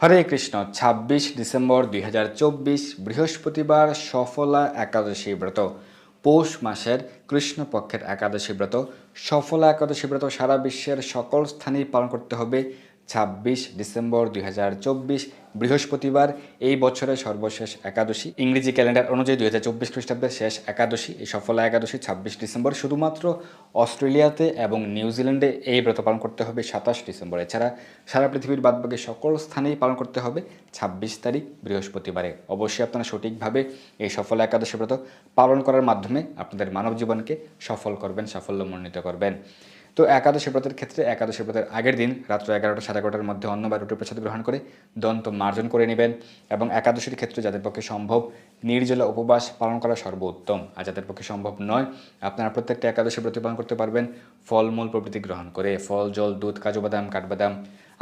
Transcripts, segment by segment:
হরে কৃষ্ণ, ছাব্বিশ ডিসেম্বর দুই হাজার চব্বিশ, বৃহস্পতিবার সফলা একাদশী ব্রত। পৌষ মাসের কৃষ্ণপক্ষের একাদশী ব্রত। সফলা একাদশী ব্রত সারা বিশ্বের সকল স্থানেই পালন করতে হবে। ছাব্বিশ ডিসেম্বর দুই হাজার চব্বিশ, বৃহস্পতিবার এই বছরের সর্বশেষ একাদশী। ইংরেজি ক্যালেন্ডার অনুযায়ী দুই হাজার চব্বিশ খ্রিস্টাব্দের শেষ একাদশী, এই সফলা একাদশী ছাব্বিশ ডিসেম্বর শুধুমাত্র অস্ট্রেলিয়াতে এবং নিউজিল্যান্ডে এই ব্রত পালন করতে হবে সাতাশ ডিসেম্বর। এছাড়া সারা পৃথিবীর বাদবাকি সকল স্থানেই পালন করতে হবে ছাব্বিশ তারিখ বৃহস্পতিবারে। অবশ্যই আপনারা সঠিকভাবে এই সফল একাদশী ব্রত পালন করার মাধ্যমে আপনাদের মানব জীবনকে সফল করবেন, সাফল্যমণ্ডিত করবেন। তো একাদশী ব্রতের ক্ষেত্রে একাদশী ব্রতের আগের দিন রাত্র এগারোটা সাড়ে এগারোটার মধ্যে অন্ন বা রুটি প্রসাদ গ্রহণ করে দন্ত মার্জন করে নেবেন এবং একাদশীর ক্ষেত্রে যাদের পক্ষে সম্ভব নির্জলা উপবাস পালন করা সর্বোত্তম। আর যাদের পক্ষে সম্ভব নয়, আপনারা প্রত্যেকটা একাদশী ব্রত পালন করতে পারবেন। ফলমূল প্রভৃতি গ্রহণ করে, ফল, জল, দুধ, কাজু বাদাম, কাঠবাদাম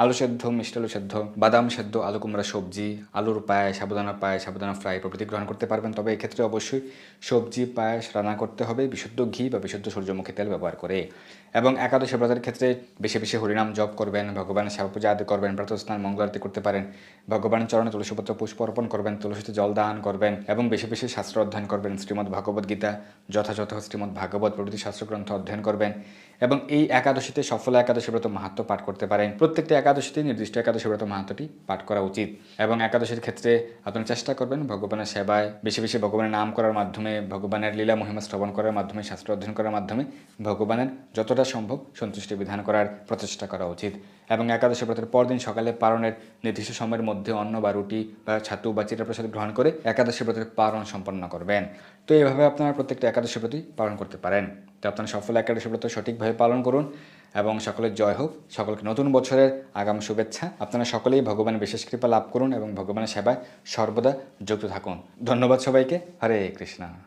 আলু সেদ্ধ, মিষ্টি আলু সেদ্ধ, বাদাম সেদ্ধ, আলু কুমড়া সবজি, আলুর পায়ে সাবুদানা পায়ে সাবুদানা ফ্রাই প্রভৃতি গ্রহণ করতে পারবেন। তবে এক্ষেত্রে অবশ্যই সবজি, পায়েস রান্না করতে হবে, বিশুদ্ধ ঘি বা বিশুদ্ধ সূর্যমুখী তেল ব্যবহার করে। এবং একাদশী ব্রতের ক্ষেত্রে বেশি বেশি হরিনাম জপ করবেন, ভগবানের সেবা পূজা আদি করবেন প্রাতঃস্নান মঙ্গল আরতি করতে পারেন। ভগবানের চরণে তুলসীপত্র পুষ্প অর্পণ করবেন, তুলসীতে জল দান করবেন এবং বেশি বেশি শাস্ত্র অধ্যয়ন করবেন। শ্রীমদ্ ভগবদ গীতা, যথাযথ শ্রীমদ্ ভাগবত প্রভৃতি শাস্ত্রগ্রন্থ অধ্যয়ন করবেন এবং এই একাদশীতে সফল একাদশী ব্রত মাহাত্ম পাঠ করতে পারেন। প্রত্যেকটি একাদশীতে নির্দিষ্ট একাদশী ব্রত মাহাত্মটি পাঠ করা উচিত এবং একাদশীর ক্ষেত্রে আপনারা চেষ্টা করবেন ভগবানের সেবায় বেশি বেশি ভগবানের নাম করার মাধ্যমে, ভগবানের লীলা মহিমা শ্রবণ করার মাধ্যমে, শাস্ত্র অধ্যয়ন করার মাধ্যমে ভগবানের যতটা সম্ভব সন্তুষ্টি বিধান করার প্রচেষ্টা করা উচিত এবং একাদশী ব্রতের পরদিন সকালে পালনের নির্দিষ্ট সময়ের মধ্যে অন্ন বা রুটি বা ছাতু বা চিরা প্রসাদ গ্রহণ করে একাদশী ব্রতের পালন সম্পন্ন করবেন। তো এইভাবে আপনারা প্রত্যেকটা একাদশী ব্রতই পালন করতে পারেন। তো আপনারা সফল একাদশী ব্রত সঠিকভাবে পালন করুন। এবং সকলের জয় হোক। সকলকে নতুন বছরের আগাম শুভেচ্ছা। আপনারা সকলেই ভগবানের বিশেষ কৃপা লাভ করুন এবং ভগবানের সেবায় সর্বদা যুক্ত থাকুন। ধন্যবাদ সবাইকে। হরে কৃষ্ণা।